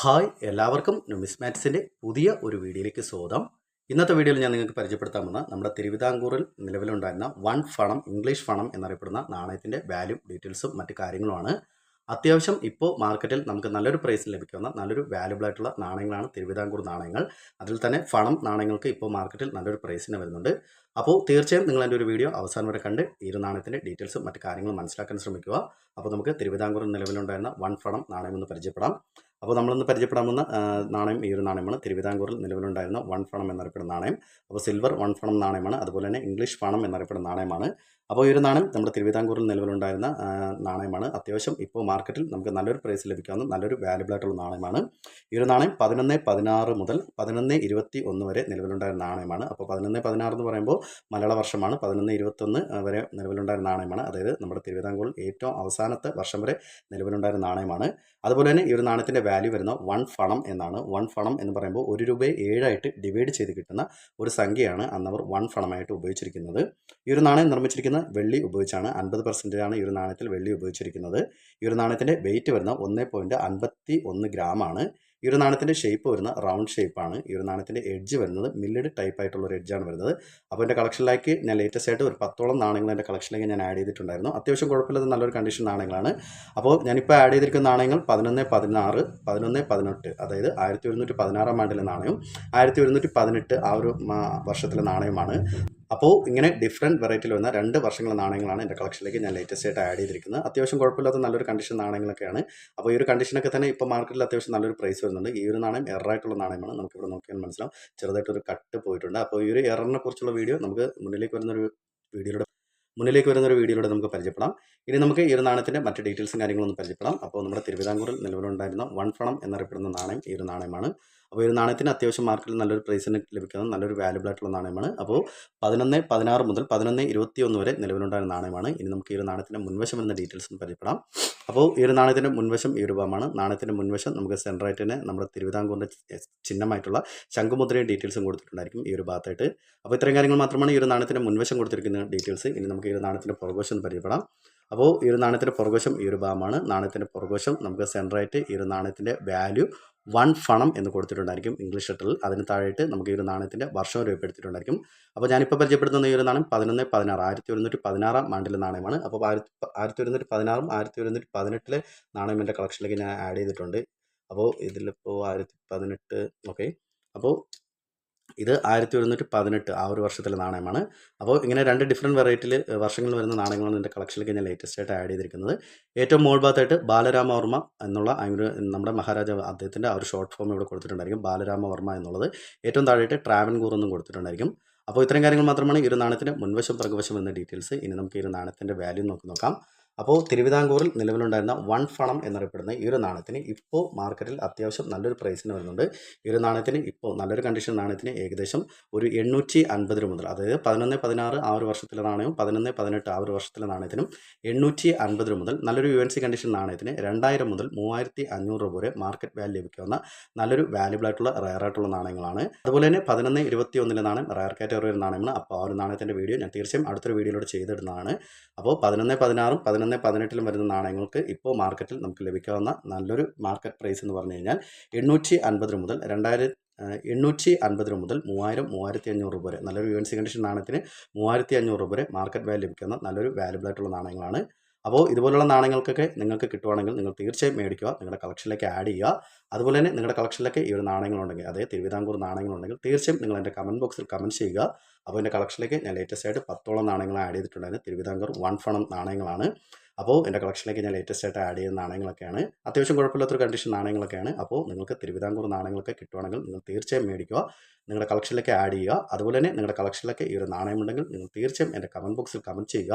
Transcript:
Hi എല്ലാവർക്കും ന്യൂമിസ്മാറ്റ്സിന്റെ പുതിയ ഒരു വീഡിയോയിലേക്ക് സ്വാഗതം. ഇന്നത്തെ വീഡിയോയിൽ ഞാൻ നിങ്ങൾക്ക് പരിചയപ്പെടുത്താൻ പോകുന്ന നമ്മുടെ തിരുവിതാംകൂറിൽ നിലവിലുണ്ടായിരുന്ന വൺ ഫണം ഇംഗ്ലീഷ് ഫണം എന്നറിയപ്പെടുന്ന നാണയത്തിന്റെ വാല്യൂ ഡീറ്റെയിൽസും മറ്റു കാര്യങ്ങളുമാണ്. അത്യാവശ്യം ഇപ്പോൾ മാർക്കറ്റിൽ നമുക്ക് നല്ലൊരു പ്രൈസിൽ ലഭിക്കുന്ന നല്ലൊരു വാല്യുബിൾ ആയിട്ടുള്ള നാണയങ്ങളാണ് തിരുവിതാംകൂർ നാണയങ്ങൾ. അതിൽ തന്നെ ഫണം നാണയങ്ങൾക്ക് ഇപ്പോൾ മാർക്കറ്റിൽ നല്ലൊരു പ്രൈസിന് വരുന്നുണ്ട്. അപ്പോൾ തീർച്ചയായും നിങ്ങൾ എന്റെ ഒരു വീഡിയോ അവസാനം വരെ കണ്ട് ഈ ഒരു നാണയത്തിന്റെ ഡീറ്റെയിൽസും മറ്റു കാര്യങ്ങളും മനസ്സിലാക്കാൻ ശ്രമിക്കുക. അപ്പോൾ നമുക്ക് തിരുവിതാംകൂർ നിലവിലുണ്ടായിരുന്ന വൺ ഫണം നാണയം എന്ന് പരിചയപ്പെടാം. അപ്പോൾ നമ്മളിന്ന് പരിചയപ്പെടാമെന്ന നാണയം ഈ ഒരു നാണയമാണ്. തിരുവിതാംകൂറിൽ നിലവിലുണ്ടായിരുന്ന വൺ ഫണം എന്നറിയപ്പെടുന്ന നാണയം. അപ്പോൾ സിൽവർ വൺ ഫണം നാണയമാണ്. അതുപോലെ തന്നെ ഇംഗ്ലീഷ് ഫണം എന്നറിയപ്പെടുന്ന നാണയമാണ്. അപ്പോൾ ഈ ഒരു നാണയം നമ്മുടെ തിരുവിതാംകൂറിൽ നിലവിലുണ്ടായിരുന്ന നാണയമാണ്. അത്യാവശ്യം ഇപ്പോൾ മാർക്കറ്റിൽ നമുക്ക് നല്ലൊരു പ്രൈസ് ലഭിക്കാവുന്ന നല്ലൊരു വാല്യുബിൾ ആയിട്ടുള്ള നാണയമാണ്. ഈ ഒരു നാണയം പതിനൊന്ന് പതിനാറ് മുതൽ പതിനൊന്ന് ഇരുപത്തി ഒന്ന് വരെ നിലവിലുണ്ടായിരുന്ന നാണയമാണ്. അപ്പോൾ പതിനൊന്ന് പതിനാറ് എന്ന് പറയുമ്പോൾ മലയാള വർഷമാണ്. പതിനൊന്ന് ഇരുപത്തൊന്ന് വരെ നിലവിലുണ്ടായിരുന്ന നാണയമാണ്. അതായത് നമ്മുടെ തിരുവിതാംകൂർ ഏറ്റവും അവസാനത്തെ വർഷം വരെ നിലവിലുണ്ടായിരുന്ന നാണയമാണ്. അതുപോലെ തന്നെ ഈ ഒരു നാണയത്തിന്റെ വാല്യൂ വരുന്ന വൺ ഫണം എന്നാണ്. വൺ ഫണം എന്ന് പറയുമ്പോൾ ഒരു രൂപയെ ഏഴായിട്ട് ഡിവൈഡ് ചെയ്ത് കിട്ടുന്ന ഒരു സംഖ്യയാണ് അന്നവർ വൺ ഫണമായിട്ട് ഉപയോഗിച്ചിരിക്കുന്നത്. ഈ ഒരു നാണയം നിർമ്മിച്ചിരിക്കുന്ന വെള്ളി ഉപയോഗിച്ചാണ് അൻപത് പെർസെന്റേജാണ് ഈ ഒരു നാണയത്തിൽ വെള്ളി ഉപയോഗിച്ചിരിക്കുന്നത്. ഈ ഒരു നാണയത്തിന്റെ വെയിറ്റ് വരുന്ന ഒന്ന് പോയിന്റ് അൻപത്തി ഒന്ന് ഗ്രാമാണ് ഈ ഒരു നാണയത്തിന്റെ ഷേപ്പ് വരുന്ന റൗണ്ട് ഷേപ്പാണ് ഈ ഒരു നാണയത്തിന്റെ എഡ്ജ് വരുന്നത് മില്ലഡ് ടൈപ്പ് ആയിട്ടുള്ള ഒരു എഡ്ജാണ് വരുന്നത്. അപ്പോൾ എന്റെ കളക്ഷനിലേക്ക് ഞാൻ ലേറ്റസ്റ്റ് ആയിട്ട് ഒരു പത്തോളം നാണയങ്ങൾ എന്റെ കളക്ഷനിലേക്ക് ഞാൻ ആഡ് ചെയ്തിട്ടുണ്ടായിരുന്നു. അത്യാവശ്യം കുഴപ്പമില്ലാത്ത നല്ലൊരു കണ്ടീഷൻ നാണയങ്ങളാണ്. അപ്പോൾ ഞാനിപ്പോൾ ആഡ് ചെയ്തിരിക്കുന്ന നാണയങ്ങൾ പതിനൊന്ന് പതിനാറ് പതിനൊന്ന് പതിനെട്ട് അതായത് ആയിരത്തി ഒരുന്നൂറ്റി പതിനാറാം ആണ്ടിലെ നാണയം ആയിരത്തി ഒരുന്നൂറ്റി പതിനെട്ട് ആ ഒരു വർഷത്തിലെ നാണയമാണ്. അപ്പോൾ ഇങ്ങനെ ഡിഫറെന്റ് വെറൈറ്റിയിൽ വന്ന രണ്ട് വർഷങ്ങളെ നാണയങ്ങളാണ് എന്റെ കളക്ഷനിലേക്ക് ഞാൻ ലേറ്റസ്റ്റ് ആയിട്ട് ആഡ് ചെയ്തിരിക്കുന്നത്. അത്യാവശ്യം കുഴപ്പമില്ലാത്ത നല്ലൊരു കണ്ടീഷൻ നാണയങ്ങളൊക്കെയാണ്. അപ്പോൾ ഈ ഒരു കണ്ടീഷനൊക്കെ തന്നെ ഇപ്പോൾ മാർക്കറ്റിൽ അത്യാവശ്യം നല്ലൊരു പ്രൈസ് വരുന്നുണ്ട്. ഈ ഒരു നാണയം എററായിട്ടുള്ള നാണയമാണ്. നമുക്കിവിടെ നോക്കിയാൽ മനസ്സിലാവും. ചെറുതായിട്ടൊരു കട്ട് പോയിട്ടുണ്ട്. അപ്പോൾ ഈ ഒരു എററിനെ കുറിച്ചുള്ള വീഡിയോ നമുക്ക് മുന്നിലേക്ക് വരുന്നൊരു വീഡിയോയുടെ മുന്നിലേക്ക് വരുന്ന ഒരു വീഡിയോയിലൂടെ നമുക്ക് പരിചയപ്പെടാം. ഇനി നമുക്ക് ഈ ഒരു നാണയത്തിന്റെ മറ്റ് ഡീറ്റെയിൽസും കാര്യങ്ങളൊന്നും പരിചയപ്പെടാം. അപ്പോൾ നമ്മുടെ തിരുവിതാംകൂറിൽ നിലവിലുണ്ടായിരുന്ന വൺ ഫണം എന്നറിയപ്പെടുന്ന നാണയം ഈ ഒരു നാണയമാണ്. അപ്പോൾ ഈ നാണയത്തിന് അത്യാവശ്യം മാർക്കറ്റിൽ നല്ലൊരു പ്രൈസിന് ലഭിക്കുന്ന നല്ലൊരു വാല്യുബിൾ ആയിട്ടുള്ള നാണയമാണ്. അപ്പോൾ പതിനൊന്ന് പതിനാറ് മുതൽ പതിനൊന്ന് ഇരുപത്തി ഒന്ന് വരെ നിലവിലുണ്ടായിരുന്ന നാണയമാണ്. ഇനി നമുക്ക് ഈ ഒരു നാണയത്തിന്റെ മുൻവശം എന്ന ഡീറ്റെയിൽസ് പരിചയപ്പെടാം. അപ്പോൾ ഈ ഒരു നാണയത്തിന്റെ മുൻവശം ഈ രൂപമാണ് നാണയത്തിന്റെ മുൻവശം നമുക്ക് സെൻട്രായിട്ട് തന്നെ നമ്മുടെ തിരുവിതാംകൂറിന്റെ ചിഹ്നമായിട്ടുള്ള ശംഖുമുദ്രയും ഡീറ്റെയിൽസും കൊടുത്തിട്ടുണ്ടായിരിക്കും ഈ ഒരു ഭാഗത്തായിട്ട്. അപ്പോൾ ഇത്രയും കാര്യങ്ങൾ മാത്രമാണ് ഈ ഒരു നാണയത്തിന്റെ മുൻവശം കൊടുത്തിരിക്കുന്ന ഡീറ്റെയിൽസ് ഇനി നമുക്ക് ഈ ഒരു നാണയത്തിന്റെ പുറകുവശം പരിചയപ്പെടാം. അപ്പോൾ ഈ ഒരു നാണയത്തിന്റെ പുറകുവശം ഈ ഒരു ഭാഗമാണ്. നാണയത്തിന്റെ പുറകുവശം നമുക്ക് സെന്ററായിട്ട് ഈ ഒരു നാണയത്തിന്റെ വാല്യൂ വൺ ഫണം എന്ന് കൊടുത്തിട്ടുണ്ടായിരിക്കും ഇംഗ്ലീഷ് ലെറ്ററിൽ അതിന് താഴെയിട്ട് നമുക്ക് ഈ ഒരു നാണയത്തിന്റെ വർഷം രൂപപ്പെടുത്തിയിട്ടുണ്ടായിരിക്കും. അപ്പോൾ ഞാനിപ്പോൾ പരിചയപ്പെടുത്തുന്ന ഈ ഒരു നാണയം പതിനൊന്ന് പതിനാറ് ആയിരത്തി ഒരുന്നൂറ്റി പതിനാറാം ആണ്ടിലെ നാണയമാണ്. അപ്പോൾ ആയിരത്തി ആയിരത്തി ഒരുന്നൂറ്റി പതിനാറും ആയിരത്തി ഒരുന്നൂറ്റി പതിനെട്ടിലെ നാണയം എന്റെ കളക്ഷനിലേക്ക് ഞാൻ ആഡ് ചെയ്തിട്ടുണ്ട്. അപ്പോൾ ഇതിലിപ്പോൾ ആയിരത്തി പതിനെട്ട് ഓക്കെ അപ്പോൾ ഇത് ആയിരത്തി ഒരുന്നൂറ്റി പതിനെട്ട് ആ ഒരു വർഷത്തിലെ നാണയമാണ്. അപ്പോൾ ഇങ്ങനെ രണ്ട് ഡിഫറെന്റ് വെറൈറ്റിയിൽ വർഷങ്ങളിൽ വരുന്ന നാണയങ്ങളാണ് എന്റെ കളക്ഷനിലേക്ക് ഞാൻ ലേറ്റസ്റ്റ് ആയിട്ട് ആഡ് ചെയ്തിരിക്കുന്നത്. ഏറ്റവും മുകൾ ഭാഗത്തായിട്ട് ബാലരാമവർമ്മ എന്നുള്ള നമ്മുടെ മഹാരാജാവ് അദ്ദേഹത്തിന്റെ ആ ഒരു ഷോർട്ട് ഫോം ഇവിടെ കൊടുത്തിട്ടുണ്ടായിരിക്കും. ബാലരാമവർമ്മ എന്നുള്ളത്. ഏറ്റവും താഴെയായിട്ട് ട്രാവൻകൂർ എന്നും കൊടുത്തിട്ടുണ്ടായിരിക്കും. അപ്പോൾ ഇത്രയും കാര്യങ്ങൾ മാത്രമാണ് ഈ ഒരു നാണയത്തിന്റെ മുൻവശം പ്രകവശം എന്ന ഡീറ്റെയിൽസ് ഇനി നമുക്ക് ഈ ഒരു നാണയത്തിന്റെ വാല്യൂ നോക്കി നോക്കാം. അപ്പോൾ തിരുവിതാംകൂറിൽ നിലവിലുണ്ടായിരുന്ന വൺ ഫണം എന്നറിയപ്പെടുന്ന ഈ ഒരു നാണയത്തിന് ഇപ്പോൾ മാർക്കറ്റിൽ അത്യാവശ്യം നല്ലൊരു പ്രൈസിന് വരുന്നുണ്ട്. ഈ ഒരു നാണയത്തിന് ഇപ്പോൾ നല്ലൊരു കണ്ടീഷൻ നാണയത്തിന് ഏകദേശം ഒരു എണ്ണൂറ്റി അൻപത് രൂപ മുതൽ അതായത് പതിനൊന്ന് പതിനാറ് ആ ഒരു വർഷത്തിലെ നാണയവും പതിനൊന്ന് പതിനെട്ട് ആ ഒരു വർഷത്തിലെ നാണയത്തിനും എണ്ണൂറ്റി അൻപത് രൂപ മുതൽ നല്ലൊരു യു എൻ സി കണ്ടീഷൻ നാണയത്തിന് രണ്ടായിരം മുതൽ മൂവായിരത്തി അഞ്ഞൂറ് രൂപ വരെ മാർക്കറ്റ് വാല്യൂ ലഭിക്കാവുന്ന നല്ലൊരു വാല്യൂബിൾ ആയിട്ടുള്ള റയർ ആയിട്ടുള്ള നാണയങ്ങളാണ്. അതുപോലെ തന്നെ പതിനൊന്ന് ഇരുപത്തി ഒന്നിലെ നാണയം റയർ കാറ്റഗറി നാണയമാണ്. അപ്പോൾ ആ ഒരു നാണയത്തിന്റെ വീഡിയോ ഞാൻ തീർച്ചയായും അടുത്തൊരു വീഡിയോയിലൂടെ ചെയ്തിടുന്നതാണ്. അപ്പോൾ പതിനൊന്ന് പതിനാറും പതിനൊന്ന് പതിനെട്ടിലും വരുന്ന നാണയങ്ങൾക്ക് ഇപ്പോൾ മാർക്കറ്റിൽ നമുക്ക് ലഭിക്കാവുന്ന നല്ലൊരു മാർക്കറ്റ് പ്രൈസ് എന്ന് പറഞ്ഞു കഴിഞ്ഞാൽ എണ്ണൂറ്റി അൻപത് മുതൽ രണ്ടായിരം എണ്ണൂറ്റി അൻപത് മുതൽ മൂവായിരം മൂവായിരത്തി അഞ്ഞൂറ് രൂപ വരെ നല്ലൊരു യു എൻ സി കണ്ടീഷൻ നാണയത്തിന് മൂവായിരത്തി അഞ്ഞൂറ് രൂപ വരെ മാർക്കറ്റ് വാല്യൂ ലഭിക്കുന്ന നല്ലൊരു വാല്യബിൾ ആയിട്ടുള്ള നാണയങ്ങളാണ് അപ്പോൾ ഇതുപോലുള്ള നാണയങ്ങൾക്കൊക്കെ നിങ്ങൾക്ക് കിട്ടുവാണെങ്കിൽ നിങ്ങൾ തീർച്ചയായും മേടിക്കുക നിങ്ങളുടെ കളക്ഷനിലേക്ക് ആഡ് ചെയ്യുക. അതുപോലെ തന്നെ നിങ്ങളുടെ കളക്ഷനിലൊക്കെ ഈ ഒരു നാണയങ്ങളുണ്ടെങ്കിൽ അതായത് തിരുവിതാംകൂർ നാണയങ്ങളുണ്ടെങ്കിൽ തീർച്ചയായും നിങ്ങൾ എന്റെ കമന്റ് ബോക്സിൽ കമന്റ് ചെയ്യുക. അപ്പോൾ എന്റെ കളക്ഷനിലേക്ക് ഞാൻ ലേറ്റസ്റ്റ് ആയിട്ട് പത്തോളം നാണയങ്ങൾ ആഡ് ചെയ്തിട്ടുണ്ടായിരുന്നു. തിരുവിതാംകൂർ വൺ ഫണം നാണയങ്ങളാണ്. അപ്പോൾ എന്റെ കളക്ഷനിലേക്ക് ഞാൻ ലേറ്റസ്റ്റ് ആയിട്ട് ആഡ് ചെയ്യുന്ന നാണയങ്ങളൊക്കെയാണ്. അത്യാവശ്യം കുഴപ്പമില്ലാത്തൊരു കണ്ടീഷൻ നാണയങ്ങളൊക്കെയാണ്. അപ്പോൾ നിങ്ങൾക്ക് തിരുവിതാംകൂർ നാണയങ്ങളൊക്കെ കിട്ടുവാണെങ്കിൽ നിങ്ങൾ തീർച്ചയായും മേടിക്കുക നിങ്ങളുടെ കളക്ഷനിലേക്ക് ആഡ് ചെയ്യുക. അതുപോലെ തന്നെ നിങ്ങളുടെ കളക്ഷനിലൊക്കെ ഈ ഒരു നാണയമുണ്ടെങ്കിൽ നിങ്ങൾ തീർച്ചയായും എന്റെ കമന്റ് ബോക്സിൽ കമന്റ് ചെയ്യുക.